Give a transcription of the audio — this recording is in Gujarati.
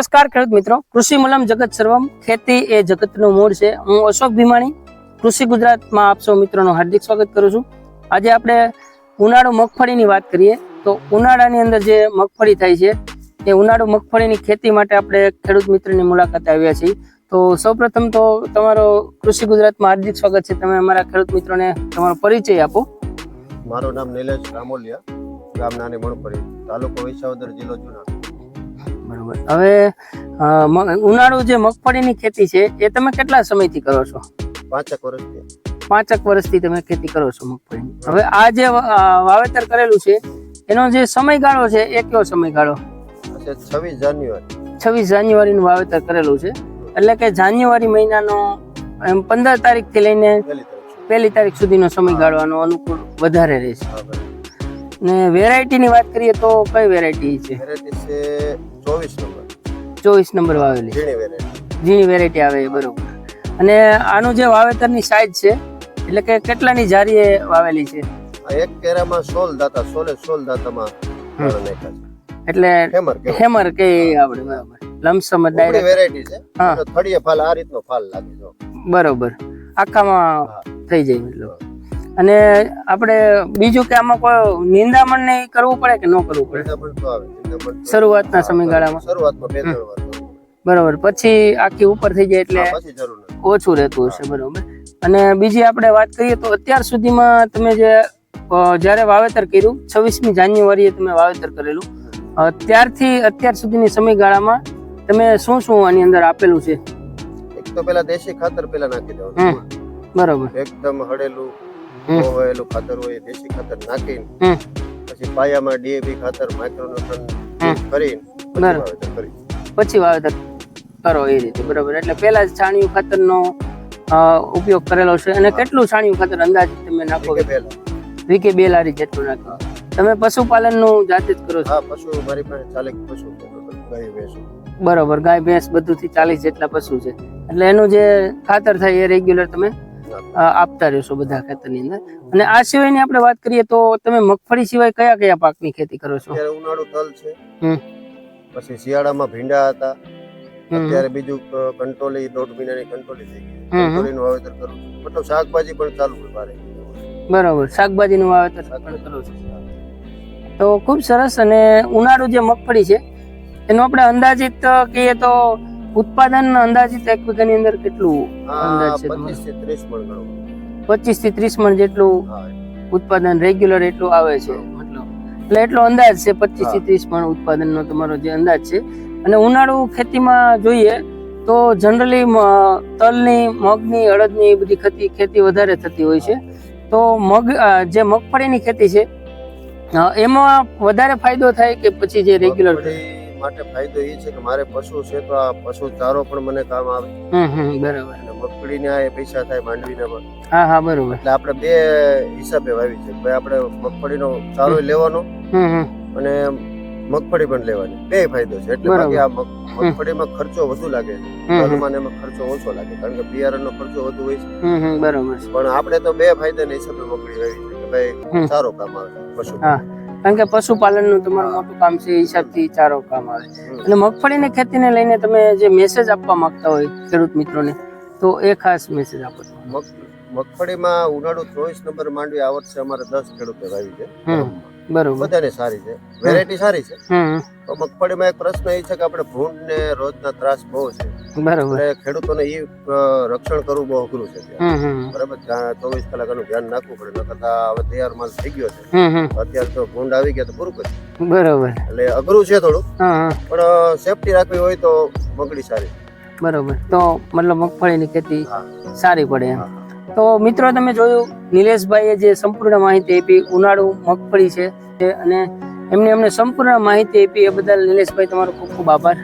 નમસ્કાર ખેડૂત મિત્રો. કૃષિ મલમ જગત સર્વમ, ખેતી એ જગતનું મૂળ છે. હું અશોક ભીમાણી, કૃષિ ગુજરાતમાં આપ સૌ મિત્રોનું હાર્દિક સ્વાગત કરું છું. આજે આપણે ઉનાળુ મગફળીની વાત કરીએ તો ઉનાળાની અંદર જે મગફળી થાય છે, એ ઉનાળુ મગફળીની ખેતી માટે આપણે ખેડૂત મિત્રની મુલાકાતે આવ્યા છીએ. તો સૌપ્રથમ તો તમારો કૃષિ ગુજરાતમાં હાર્દિક સ્વાગત છે. તમે અમારા ખેડૂત મિત્રોને તમારો પરિચય આપો. મારું નામ નિલેશ રામોલિયા ગામ નાની મણપરી તાલુકો વિસાવદર જિલ્લો જુનાગઢ. બરોબર. હવે ઉનાળુ જે મગફળીની ખેતી છે એ તમે કેટલા સમયથી કરો છો? પાંચેક વર્ષથી. પાંચેક વર્ષથી તમે ખેતી કરો છો મગફળીની. હવે આ જે વાવેતર કરેલું છે એનો જે સમયગાળો છે એ કયો સમયગાળો? છવ્વીસ જાન્યુઆરી. છવ્વીસ જાન્યુઆરીનું વાવેતર કરેલું છે. એટલે કે જાન્યુઆરી મહિનાનો એમ પંદર તારીખથી લઈને પહેલી તારીખ સુધીનો સમયગાળો આનો અનુકૂળ વધારે રહેશે. ને વેરાયટીની વાત કરીએ તો કઈ વેરાયટી છે? વેરાયટી છે ચોવીસ નંબર. ચોવીસ નંબર વાવેલી. ઝીણી વેરાયટી ઝીણી વેરાયટી આવે બરોબર. અને આનું જે વાવેતરની સાઈઝ છે એટલે કે કેટલાની જારીએ વાવેલી છે? એક કેરામાં સોલ દાતા સોલે સોલ દાતામાં દાણા એટલે હેમર કે આપણે બરાબર. લમસમ ડાયરેક્ટ વેરાયટી છે. હા. તો ફાલ આ રીતનો ફાલ લાગે જો બરોબર. આખામાં થઈ જાય મતલબ. અને આપણે બીજું કે આમાં કોઈ નિંદામણ ને કરવું પડે કે ન કરવું પડે? શરૂઆતના સમયગાળામાં. શરૂઆતમાં. બરોબર. પછી આખી ઉપર થઈ જાય એટલે પછી જરૂર ઓછું રહેતું હશે બરોબર. અને બીજી આપણે વાત કરીએ તો અત્યાર સુધીમાં તમે જે જ્યારે વાવેતર કર્યું છવ્વીસમી જાન્યુઆરીએ તમે વાવેતર કરેલું. ત્યારથી અત્યાર સુધીની સમયગાળામાં તમે શું શું આની અંદર આપેલું છે? એક તો પેલા દેશી ખાતર પેલા નાખી. દેવાનું. બરોબર. એકદમ હળેલું. હોવેલું ખાતર હોય દેશી ખાતર નાખીને પછી પાયામાં ડીએપી ખાતર માઇક્રોન્યુટ્રન કરીને પછી વાવેતર કરી એ રીતે બરોબર. એટલે પહેલા જ છાણિયું ખાતરનો નો ઉપયોગ કરેલો છે. અને કેટલું છાણિયું ખાતર અંદાજે તમે નાખો કે પહેલા વીકે બે લારી જેટલું નાખો. તમે પશુપાલનનું જાતે જ કરો છો? હા પશુ મારી પાસે ચાલે પશુ ગાય ભેંસું. બરોબર. ગાય ભેંસ બધુંથી ચાલીસ જેટલા પશુ છે. એટલે એનું જે ખાતર થાય એ રેગ્યુલર તમે આપતા રહેશો બધા ખાતરની અંદર. અને આ સિવાયની આપણે વાત કરીએ તો તમે મગફળી સિવાય કયા કયા પાકની ખેતી કરો છો? ઉનાળુ તલ છે. પછી શિયાળામાં ભીંડા હતા. અત્યારે બીજું કંટોલી દોઢ મહિનાની કંટોલી થઈ ગઈ. કંટોલીનું વાવેતર કરું છું. મતલબ શાકભાજી પણ ચાલુ હોય મારે. બરોબર. શાકભાજીનું વાવેતર પણ કરો છો. તો ખૂબ સરસ અને ઉનાળુ જે મગફળી છે એનો આપણે અંદાજિત કહીએ તો ઉત્પાદન અંદાજિત એક વીઘાની અંદર કેટલું અંદાજ છે પચીસથી ત્રીસ મણ જેટલું ઉત્પાદન રેગ્યુલર એટલું આવે છે. મતલબ એટલે એટલો અંદાજ છે પચીસથી ત્રીસ મણ ઉત્પાદનનો તમારો જે અંદાજ છે. અને ઉનાળુ ખેતીમાં જોઈએ તો જનરલી તલની મગની અડદની એ બધી ખેતી ખેતી વધારે થતી હોય છે. તો મગ જે મગફળીની ખેતી છે એમાં વધારે ફાયદો થાય કે પછી જે રેગ્યુલર માટે ફાયદો એ છે કે મારે પશુ છે તો આ પશુ ચારો પણ મને કામ આવે. બરાબર. અને મગફળીના એ પૈસા થાય માંડવીના પણ હા હા બરોબર. એટલે આપણે બે હિસાબે વાવી છે. ભાઈ આપણે મગફળીનો ચારો લેવાનો અને મગફળી પણ લેવાની. બે ફાયદો છે. એટલે બાકી આ મગફળીમાં ખર્ચો વધુ લાગે છે. હમ હમ, તલમાં ને એમાં ખર્ચો ઓછો લાગે કારણ કે બિયારણનો ખર્ચો વધુ હોય છે. બરોબર. પણ આપણે તો બે ફાયદાના હિસાબે મગફળી વાવી છે કે ભાઈ સારો કામ આવે પશુ. હા. કારણ કે પશુપાલનનું તમારું મોટું કામ છે એ હિસાબથી ચારો કામ આવે. અને મગફળીની ખેતીને લઈને તમે જે મેસેજ આપવા માંગતા હોય ખેડૂત મિત્રોને તો એ ખાસ મેસેજ આપો મગફળીમાં ઉનાળુ ચોવીસ નંબર માંડવી આ વર્ષે અમારે દસ ખેડૂતો વાવી છે. બરોબર. બધાને સારી છે. વેરાયટી સારી છે. તો મગફળીમાં એક પ્રશ્ન એ છે કે આપણે ભૂંડ ને રોજના ત્રાસ બહુ છે. બરોબર. ખેડૂતોને એ રક્ષણ કરવું બહુ અઘરું છે બરાબર? ચોવીસ કલાક એનું ધ્યાન રાખવું પડે નકર તો હવે તૈયાર માલ થઈ ગયો છે. અત્યારે તો ભૂંડ આવી ગયા તો પૂરું કર્યું બરોબર. એટલે અઘરું છે થોડું. પણ સેફટી રાખવી હોય તો મગડી સારી. બરોબર. તો મતલબ મગફળીની ખેતી સારી પડે એમ. તો મિત્રો તમે જોયું નિલેશભાઈએ જે સંપૂર્ણ માહિતી આપી ઉનાળુ મગફળી છે અને એમને અમને સંપૂર્ણ માહિતી આપી એ બદલ નિલેશભાઈ તમારો ખૂબ ખૂબ આભાર.